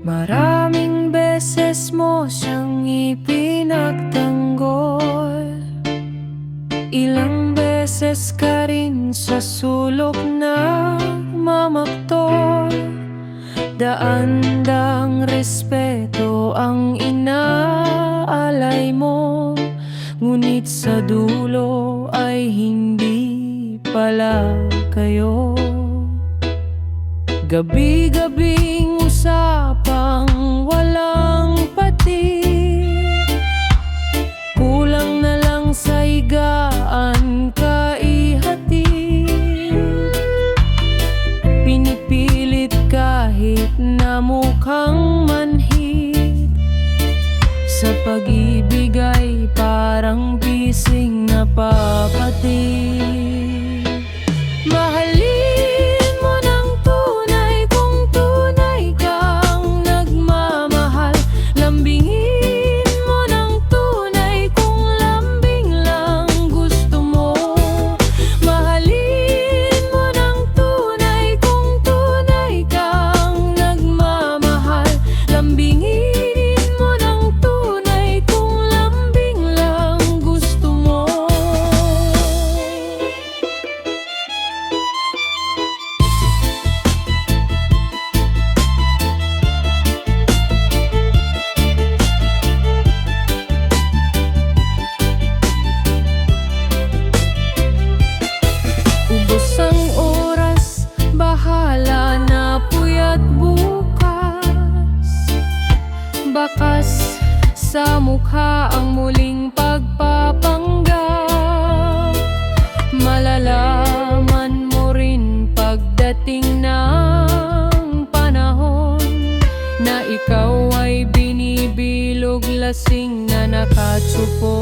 Maraming beses mo siyang ipinagtanggol. Ilang beses ka rin sa sulok na mamaktol Daandang pala kayo. Gabi-gabing usapang walang pati. Kulang na lang sa higaan kaihati. Pinipilit kahit na mukhang manhid. Sa pag-ibig ay parang bising na papatid sa mukha ang muling pagpapanggap Malalaman mo rin pagdating ng panahon Na ikaw ay binibilog lasing na nakatsupo